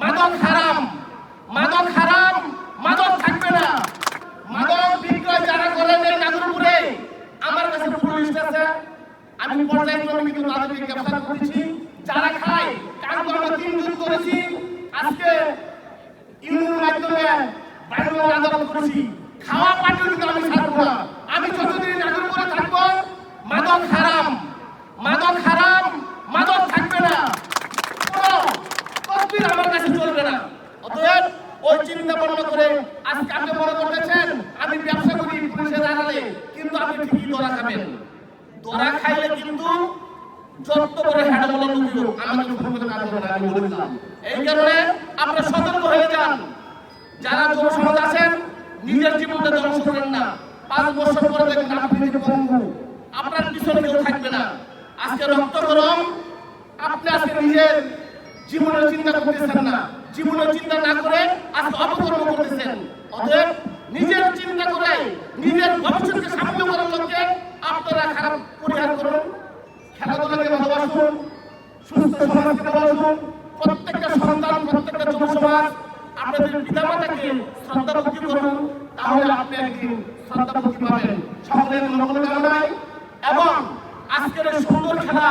মাদক হারাম মাদক হারাম, মাদক থাকবে না। মাদক বিক্রয় যারা করেন এই নাগরপুরে, আমার কাছে ফুল আছে। আমি পর্যায়ক্রমে কিন্তু তাদেরকে গ্রেফতার করেছি যারা খায়, কারণ আমরা তিন দিন করেছি। আজকে ইউনিয়নের মাধ্যমে বাইরে আন্দোলন করেছি। খাওয়া পাটিও কিন্তু আমি ছাড়বো না। আমি যতদিন নাগরপুরে থাকব, মাদক হারাম মাদক হারাম মাদক থাকবে না কোনো তদবির আমার কাছে চলবে না। অতএব ওই চিন্তা ভাবনা করে আজকে আপনি মনে করতেছেন, আমি ব্যবসা করি পুলিশের আড়ালে কিন্তু আপনি ঠিকই ধরা খাবেন। ধরা খাইলে কিন্তু যত বড় হ্যাডমলা লোক আমাকে ফোন করে কাজ করবে আমি বলে এই কারণে আপনারা সতর্ক হয়ে যান। যারা জনসমাজ আছেন, নিজের জীবনটা ধ্বংস করেন না। পাঁচ বছর পরে দেখবেন আপনি পঙ্গু। আপনার পিছনে কেউ থাকবে না। আজকে রক্ত গরম, আপনি আজকে নিজের জীবনের চিন্তা করতেছেন না। জীবনের চিন্তা না করে আজকে অপকর্ম করতেছেন। অতএব নিজের চিন্তা করে নিজের ভবিষ্যৎকে সামনে করার লক্ষ্যে আপনারা খারাপ পরিহার করুন, খেলাধুলাকে ভালোবাসুন, সুস্থ সমাজকে ভালোবাসুন। প্রত্যেকটা সন্তান, প্রত্যেকটা যুব সমাজ, আপনাদের পিতামাতাকে শ্রদ্ধা ভক্তি করুন, তাহলে আপনি একদিন শ্রদ্ধা পাবেন। সকলের মঙ্গল কামনায় এবং আজকের সুন্দর খেলা